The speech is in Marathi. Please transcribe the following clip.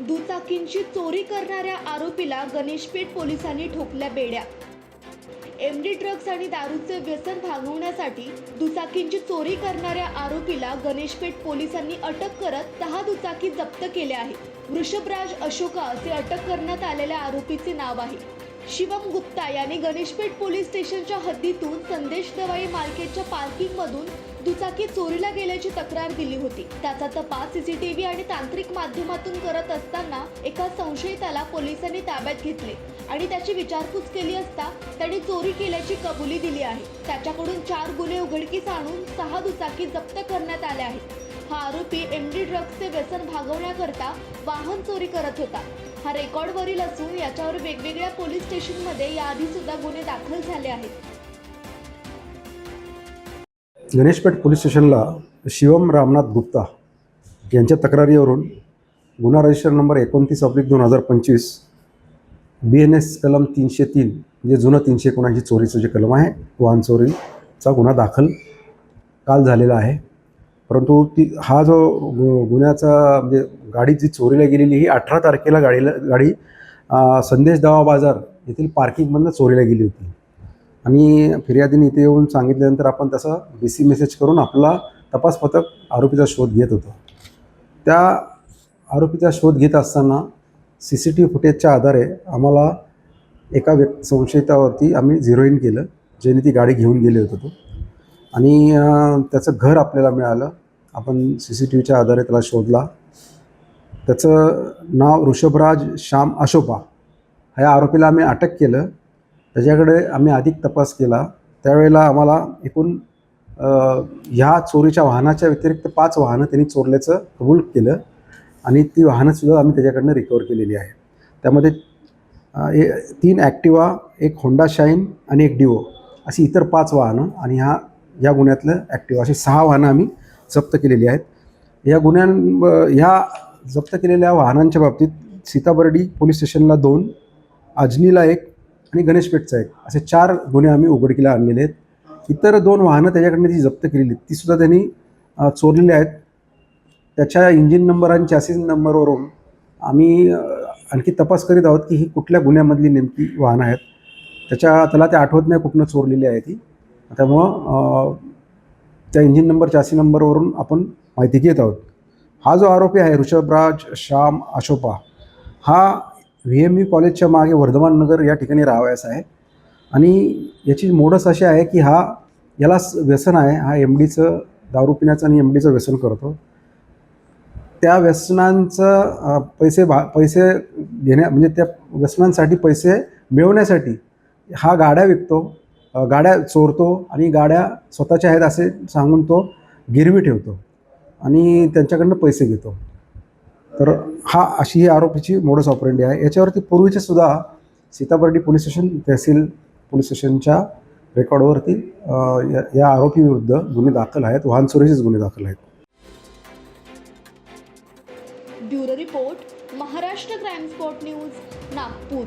दुचाकींची चोरी करणाऱ्या आरोपीला गणेशपेठ पोलिसांनी ठोकल्या बेड्या. एमडी ड्रग्ज आणि दारूचे व्यसन भागवण्यासाठी दुचाकींची चोरी करणाऱ्या आरोपीला गणेशपेठ पोलिसांनी अटक करत दहा दुचाकी जप्त केल्या आहेत. वृषभराज अशोका असे अटक करण्यात आलेल्या आरोपीचे नाव आहे. शिवम गुप्ता यांनी गणेशपेठ पोलीस स्टेशनच्या हद्दीतून संदेश दवाई मार्केटच्या पार्किंगमधून दुचाकी चोरीला गेल्याची तक्रार दिली होती. त्याचा तपास सीसीटीव्ही आणि तांत्रिक माध्यमातून करत असताना एका संशयिताला पोलिसांनी ताब्यात घेतले आणि त्याची विचारपूस केली असता त्याने चोरी केल्याची कबुली दिली आहे. त्याच्याकडून चार गुन्हे उघडकीस आणून सहा दुचाकी जप्त करण्यात आल्या आहेत. हा आरोपी एमडी ड्रग्सचे व्यसन भागवण्याकरता वाहन चोरी करत होता. हा रेकॉर्डवरील असून याच्यावर वेगवेगळ्या पोलीस स्टेशनमध्ये याआधी सुद्धा गुन्हे दाखल झाले आहेत. गणेशपेठ पोलीस स्टेशनला शिवम रामनाथ गुप्ता यांच्या तक्रारीवरून गुन्हा रजिस्टर नंबर एकोणतीस अब्लिक दोन हजार पंचवीस बी एन एस कलम तीनशे तीन म्हणजे जुनं तीनशे एकोणऐंशी चोरीचं जे कलम आहे वाहन चोरीचा गुन्हा दाखल काल झालेला आहे. परंतु ती हा जो गु गुन्ह्याचा म्हणजे गाडी जी चोरीला गेलेली ही अठरा तारखेला गाडीला गाडी संदेश दावा बाजार येथील पार्किंगमधनं चोरीला गेली होती. आणि फिर्यादीने इथे येऊन सांगितल्यानंतर आपण तसं बी सी मेसेज करून आपला तपास पथक आरोपीचा शोध घेत होतो. त्या आरोपीचा शोध घेत असताना सी सी टी व्ही फुटेजच्या आधारे आम्हाला एका व्यक् संशयितावरती आम्ही झिरो इन केलं ज्याने ती गाडी घेऊन गेले होतो तो. आणि त्याचं घर आपल्याला मिळालं. आपण सी सी टी व्हीच्या आधारे त्याला शोधला. त्याचं नाव ऋषभराज श्याम अशोपा. ह्या आरोपीला आम्ही अटक केलं. त्याच्याकडे आम्ही अधिक तपास केला. त्यावेळेला आम्हाला एकूण ह्या चोरीच्या वाहनाच्या व्यतिरिक्त पाच वाहनं त्यांनी चोरल्याचं कबूल केलं. आणि ती वाहनंसुद्धा आम्ही त्याच्याकडनं रिकवर केलेली आहे. त्यामध्ये ए तीन ॲक्टिवा एक होंडा शाईन आणि एक डिओ अशी इतर पाच वाहनं आणि ह्या या गुन्ह्यातलं ॲक्टिव्ह अशी सहा वाहनं आम्ही जप्त केलेली आहेत. या गुन्ह्यां ह्या जप्त केलेल्या वाहनांच्या बाबतीत सीताबर्डी पोलीस स्टेशनला दोन अजनीला एक आणि गणेशपेठचा एक. असे चार गुन्हे आम्ही उघडकीला आणलेले आहेत. इतर दोन वाहनं त्याच्याकडनं जी जप्त केलेली आहेत तीसुद्धा त्यांनी चोरलेली आहेत. त्याच्या इंजिन नंबर आणि चॅसिस नंबरवरून आम्ही आणखी तपास करीत आहोत की ही कुठल्या गुन्ह्यामधली नेमकी वाहनं आहेत. त्याच्या त्याला ते आठवत नाही कुठनं चोरलेली आहे ती. त्यामुळं त्या इंजिन नंबर चॅसी नंबरवरून आपण माहिती घेत आहोत. हा जो आरोपी आहे ऋषभराज श्याम अशोपा हा व्ही एम यू कॉलेजच्या मागे वर्धमान नगर या ठिकाणी राहावयास आहे. आणि याची मोडस अशी आहे की हा याला स- व्यसन आहे. हा एम डीचं दारू पिण्याचं आणि एम डीचं व्यसन करतो. त्या व्यसनांचं पैसे भा पैसे घेण्या म्हणजे त्या व्यसनांसाठी पैसे मिळवण्यासाठी हा गाड्या विकतो. गाड्या चोरतो आणि गाड्या स्वतःच्या आहेत असे सांगून तो गिरवी ठेवतो आणि त्यांच्याकडनं पैसे घेतो. तर हा अशी ही आरोपीची मोडस ऑपरेंडी आहे. याच्यावरती पूर्वीचे सुद्धा Sitabuldi police station Tehsil police स्टेशनच्या रेकॉर्डवरती या- या आरोपीविरुद्ध गुन्हे दाखल आहेत. वाहन चोरीचेच गुन्हे दाखल आहेत. Bureau report Maharashtra crime spot news Nagpur.